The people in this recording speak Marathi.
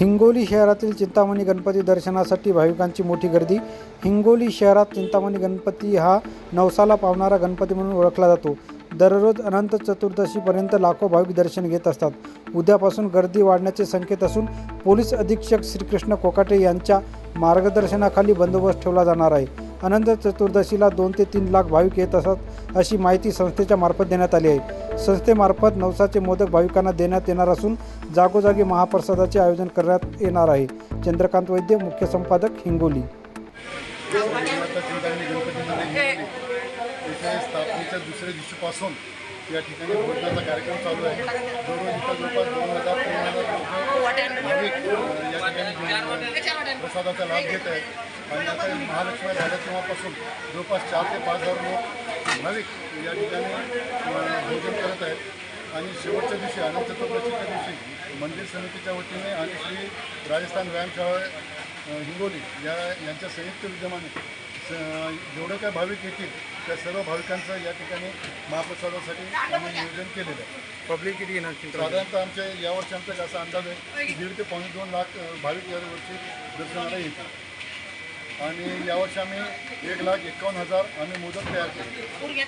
हिंगोली शहरातील चिंतामणी गणपती दर्शनासाठी भाविकांची मोठी गर्दी. हिंगोली शहरात चिंतामणी गणपती हा नवसाला पावणारा गणपती म्हणून ओळखला जातो. दररोज अनंत चतुर्दशीपर्यंत लाखो भाविक दर्शन घेत असतात. उद्यापासून गर्दी वाढण्याचे संकेत असून पोलीस अधीक्षक श्रीकृष्ण कोकाटे यांच्या मार्गदर्शनाखाली बंदोबस्त ठेवला जाणार आहे. अनंत चतुर्दशीला दोन ते तीन लाख भाविक येत असतात अशी माहिती संस्थेच्या मार्फत देण्यात आली आहे. संस्थेमार्फत नवसाचे मोदक भाविकांना देण्यात येणार असून जागोजागी महाप्रसादाचे आयोजन करण्यात येणार आहे. चंद्रकांत वैद्य मुख्य संपादक हिंगोली. स्थापनेच्या दुसऱ्या दिवशीपासून या ठिकाणी कार्यक्रम चालू आहे दररोज इथं जवळपास दोन हजार तीन हजार लोक भाविक अ, या ठिकाणी जेवण- प्रसादाचा लाभ घेत आहेत. आणि आता महालक्ष्मी झाल्या तेव्हापासून जवळपास चार ते पाच हजार लोक भाविक या ठिकाणी भोजन करत आहेत. आणि शेवटच्या दिवशी अनंत चतुर्दशीच्या दिवशी मंदिर समितीच्या वतीने आणि श्री राजस्थान व्यायामशाळा हिंगोली या यांच्या संयुक्त विद्यमाने स जेवढे काय भाविक येतील त्या सर्व भाविकांचं या ठिकाणी महाप्रसादासाठी आम्ही नियोजन केलेलं आहे. पब्लिक किती येणार साधारणतः आमच्या यावर्षी आमचा एक असा अंदाज आहे की दीड ते पावणे दोन लाख भाविक यावर्षी दर्शनाला येतील. आणि यावर्षी आम्ही एक लाख एकावन्न हजार आम्ही मुदत तयार केली.